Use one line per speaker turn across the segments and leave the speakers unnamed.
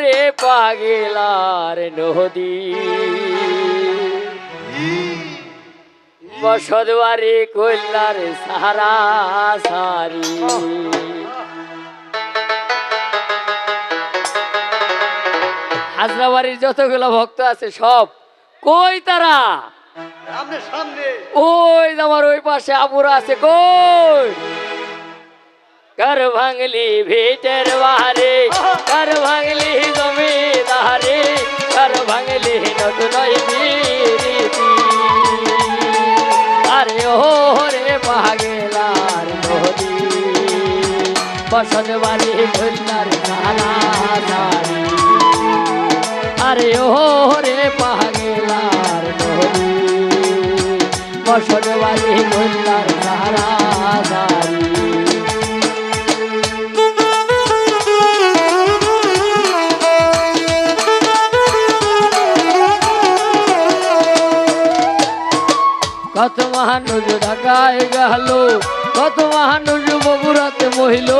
রে পাগেলার নদী। বসতবাড়ি কল্যার সারা। সারি হাজরাবাড়ির যতগুলো ভক্ত আছে সব কই তারা? ওই আমার ওই পাশে আপুরা আছে কই? কর ভাঙলি ভেটের বাহারে কর ভাঙলি নতুন রীতি আরে ও রে পাগেলার নদী বসত বাড়ি খুলনার সারা সারি আরে ও রে পাগেলার নদী বসত বাড়ি খুলনার সারা সারি মানুষ ঢাকায় গেল। কত মানুষ বগুড়াতে মহিল,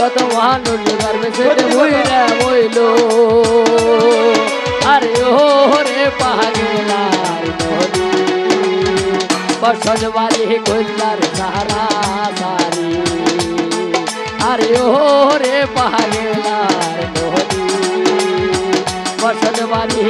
কত মানুষ গার্মেন্টসে মহিলা মহিল। আরে ও রে পাগেলার বসত বাড়ি কল্যার সারা সারি আরে ও রে পাগেলার বসত বাড়ি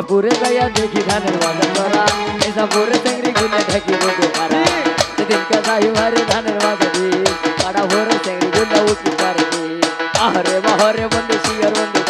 ইসলামপুরে যাইয়া দেখি ধানের বাজার করা ইসলামপুরে চেংড়ি গুলে ঢাকি বসে পারা সেদিনকে যাই মারে ধানের বাজার দি পাড়া ভরে চেংড়ি গুলে উঠি পারে আহরে বাহরে বন্ধে শিয়ার বন্ধে।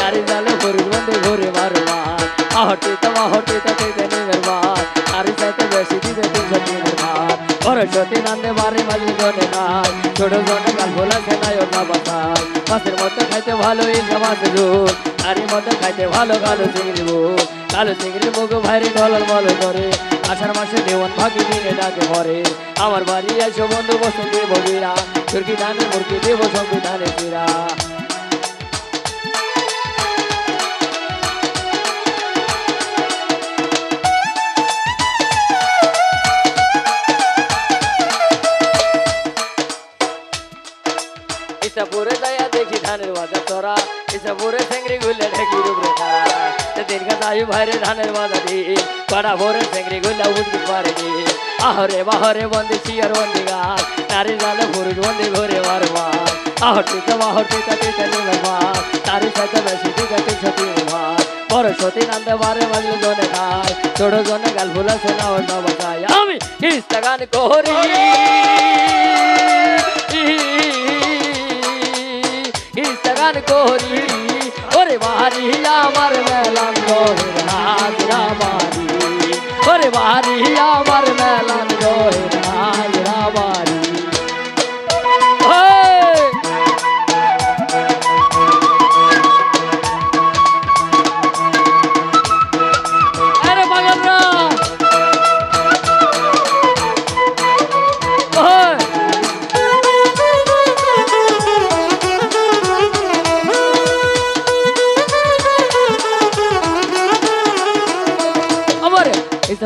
চারি জালে ভরি বন্ধে ঘুরে মারো মার আহটি তোমা হটি তাতে দেনে মেরমার আরি সাথে বেশি তিনশো দিনের মার। সরস্বতী নান্দে মারে মাঝে জনে নাই ছোট জনে গাল ভোলা সে নাই ওঠা বাসায় মাছের মতো খাইতে ভালো এই সমাজ রূপ নারীর মতো খাইতে ভালো কালো চিংড়ি মুখ কালো চিংড়ি মুখ ভাইরে ডলার বল করে। আষাঢ় মাসে দেওয়ান ভাগি দিনে ডাকে ভরে। আমার বাড়ি এসো বন্ধু বসে দেব বীরা তুর্কি ধানে মুরগি দেব সংবিধানে ফিরা। ইসাপুরে যাইয়া দেখি ধানের বাজার তোরা ইসাপুরে সেঙ্গরি গুলে ঢেকি রুবরে খারা সেদিন কাদায়ু ভাইরে ধানের বাজার দি কড়া ভরে সেঙ্গরি গুলা উঠতে পারে আহরে বাহরে বন্দি চিয়ার বন্দি গাছ। নারী জালে পুরুষ বন্দি ঘরে মার মার আহরতি তো আহরতি তাতে চলে মার তারি সাথে বেশি দিকে তিনশো তিন মার বড় সতী নান্দে বারে বাজলে জনে খায়। ছোট জনে গাল ভুলা সেনা ওর বাবা আমি ইস্তাগান করি। ইস্তাগান করি। ওরে বাড়ি আমার মেলান গহের হাজরা বাড়ি। ওরে বাড়ি আমার মেলান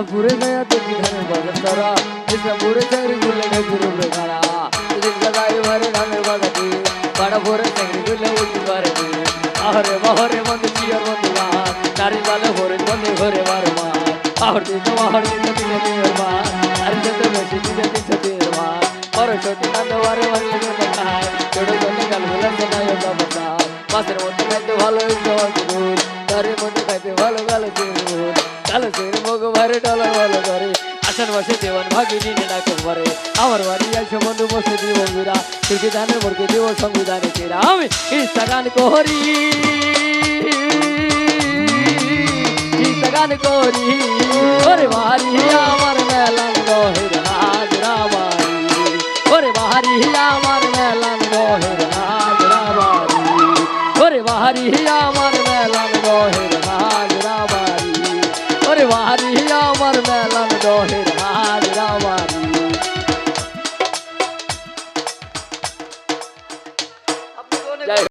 এসব পুরে গয়া দেখি ধানের বাজার তারা এসব পুরে চাকরি করলে ঢেকে রুবে খারা এদিন গাদাই মারে ধানের বাজার দিয়ে বাড়া ভরে চাকরি করলে উঠতে পারে আহরে বাহরে বন্ধু চিয়ার বন্ধু মা নারী জালে ভরে বন্ধু ঘরে মার মা আহর দিত আহর দিত দিনে দিনের মা আর যত বেশি দিনে দিত দিনের মা সরস্বতী কান্দ বারে বারে জন্য খায় ছোট জন্য গাল ভোলা শোনায় ওটা চের মগ ভারে ডলার ভালো করে আষাঢ় মাসে দেওয়ান ভাগি নিনে ডাকে ভরে আমার বাড়ি আসে বন্ধু বসে দিব বন্ধুরা তুই ধানের মুরগি দিব সংবিধানে তেরা আমি ইস্তাগান করি ইস্তাগান করি ওরে বাড়ি আমার মেলান গহের হাজরা বাড়ি ওরে বাড়ি আমার মেলান গহের হাজরা বাড়ি ওরে বাড়ি আমার মেলান দহের